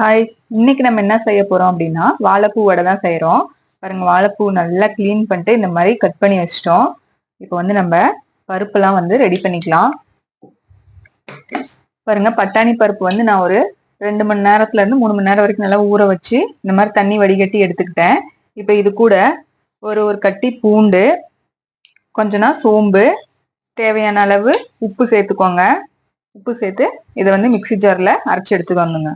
Hi இன்னைக்கு நம்ம என்ன செய்ய போறோம் அப்படின்னா வாழைப்பூ வடை தான் செய்யறோம் பாருங்க வாழைப்பூ நல்லா க்ளீன் பண்ணிட்டு இந்த மாதிரி கட் பண்ணி வச்சிட்டோம். இப்போ வந்து நம்ம பருப்புலாம் வந்து ரெடி பண்ணிக்கலாம். பாருங்க பட்டாணி பருப்பு வந்து நான் ஒரு ரெண்டு மணி நேரத்துல இருந்து மூணு மணி நேரம் வரைக்கும் நல்லா ஊற வச்சு இந்த மாதிரி தண்ணி வடிகட்டி எடுத்துக்கிட்டேன். இப்போ இது கூட ஒரு ஒரு கட்டி பூண்டு கொஞ்சனா சோம்பு தேவையான அளவு உப்பு சேர்த்துக்கோங்க. உப்பு சேர்த்து இதை வந்து மிக்சி ஜாரில் அரைச்சி எடுத்துக்கோங்க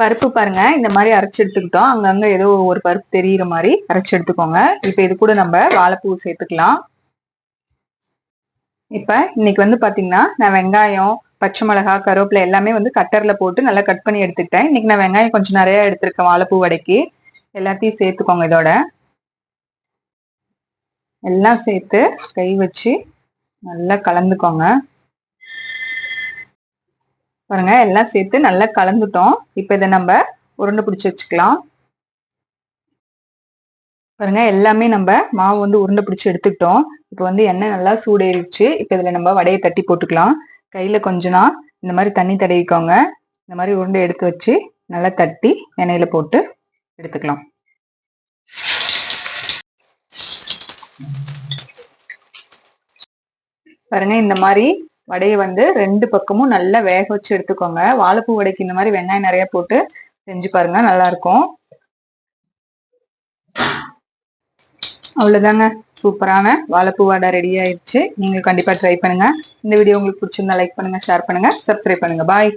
பருப்பு பாருங்க இந்த மாதிரி அரைச்சி எடுத்துக்கிட்டோம். அங்கங்க ஏதோ ஒரு பருப்பு தெரியுற மாதிரி அரைச்சி எடுத்துக்கோங்க. இப்ப இது கூட நம்ம வாழைப்பூ சேர்த்துக்கலாம். இப்ப இன்னைக்கு வந்து பாத்தீங்கன்னா நான் வெங்காயம் பச்சை மிளகா கருவேப்பிலை எல்லாமே வந்து கட்டர்ல போட்டு நல்லா கட் பண்ணி எடுத்துக்கிட்டேன். இன்னைக்கு நான் வெங்காயம் கொஞ்சம் நிறைய எடுத்திருக்கேன் வாழைப்பூ வடைக்கு. எல்லாத்தையும் சேர்த்துக்கோங்க இதோட. எல்லாம் சேர்த்து கை வச்சு நல்லா கலந்துக்கோங்க. பாருங்க எல்லாம் சேர்த்து நல்லா கலந்துட்டோம். இப்போ இதை நம்ம உருண்டை பிடிச்சி வச்சுக்கலாம். பாருங்க எல்லாமே நம்ம மாவு வந்து உருண்டை பிடிச்சி எடுத்துக்கிட்டோம். இப்போ வந்து எண்ணெய் நல்லா சூடேறிச்சு இப்போ இதில் நம்ம வடையை தட்டி போட்டுக்கலாம். கையில் கொஞ்சனா இந்த மாதிரி தண்ணி தடவிக்கோங்க. இந்த மாதிரி உருண்டை எடுத்து வச்சு நல்லா தட்டி எண்ணெயில் போட்டு எடுத்துக்கலாம். பாருங்க இந்த மாதிரி வடையை வந்து ரெண்டு பக்கமும் நல்லா வேக வச்சு எடுத்துக்கோங்க. வாழைப்பூ வடைக்கு இந்த மாதிரி வெங்காயம் நிறைய போட்டு செஞ்சு பாருங்க நல்லா இருக்கும் அவ்வளோதாங்க. சூப்பரான வாழைப்பூ வடை ரெடி ஆயிடுச்சு. நீங்க கண்டிப்பாக ட்ரை பண்ணுங்க. இந்த வீடியோ உங்களுக்கு பிடிச்சிருந்தா லைக் பண்ணுங்க ஷேர் பண்ணுங்க சப்ஸ்கிரைப் பண்ணுங்க. பாய்